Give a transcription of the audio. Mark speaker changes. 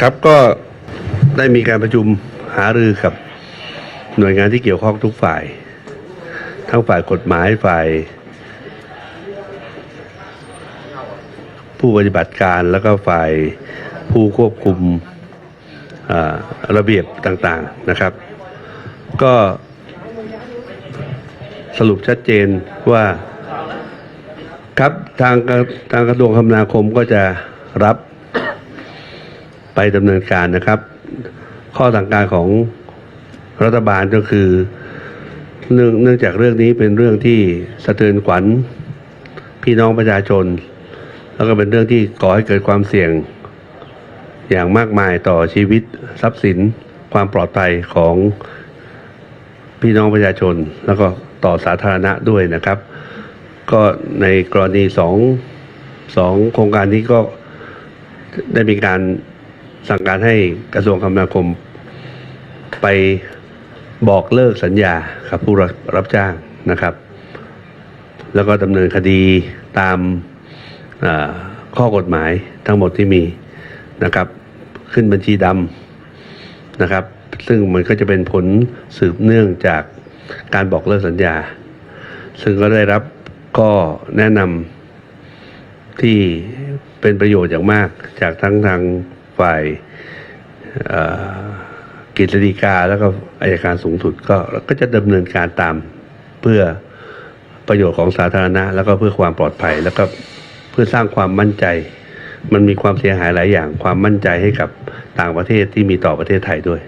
Speaker 1: ครับก็ได้มีการประชุมหารือกับหน่วยงานที่เกี่ยวข้องทุกฝ่าย ทั้งฝ่ายกฎหมายฝ่าย ผู้ปฏิบัติการแล้วก็ฝ่ายผู้ควบคุมระเบียบต่างๆนะครับ ก็สรุปชัดเจนว่าครับทางทางกระทรวงคมนาคมก็จะรับ ไปดำเนินการนะครับ ข้อสั่งการของรัฐบาลก็คือเนื่องเนื่องจากเรื่องนี้เป็นเรื่องที่สะเทือนขวัญพี่น้องประชาชน แล้วก็เป็นเรื่องที่ก่อให้เกิดความเสี่ยง อย่างมากมายต่อชีวิตทรัพย์สิน ความปลอดภัยของพี่น้องประชาชน แล้วก็ต่อสาธารณะด้วยนะครับ ก็ในกรณีสองสองโครงการนี้ก็ได้มีการ สั่งการให้กระทรวงคมนาคม ไปบอกเลิกสัญญากับผู้รับจ้างนะครับ แล้วก็ดำเนินคดีตามาข้อกฎหมายทั้งหมดที่มีนะครับ ขึ้นบัญชีดำนะครับ ซึ่งมันก็จะเป็นผลสืบเนื่องจากการบอกเลิกสัญญา ซึ่งก็ได้รับก็แนะนำที่เป็นประโยชน์อย่างมากจากทั้งทาง ฝ่ายกิจฎีกาแล้วก็อายการสูงสุดก็ก็จะดำเนินการตามเพื่อประโยชน์ของสาธารณะ แล้วก็เพื่อความปลอดภัย แล้วก็เพื่อสร้างความมั่นใจ มันมีความเสียหายหลายอย่างความมั่นใจให้กับต่างประเทศที่มีต่อประเทศไทยด้วย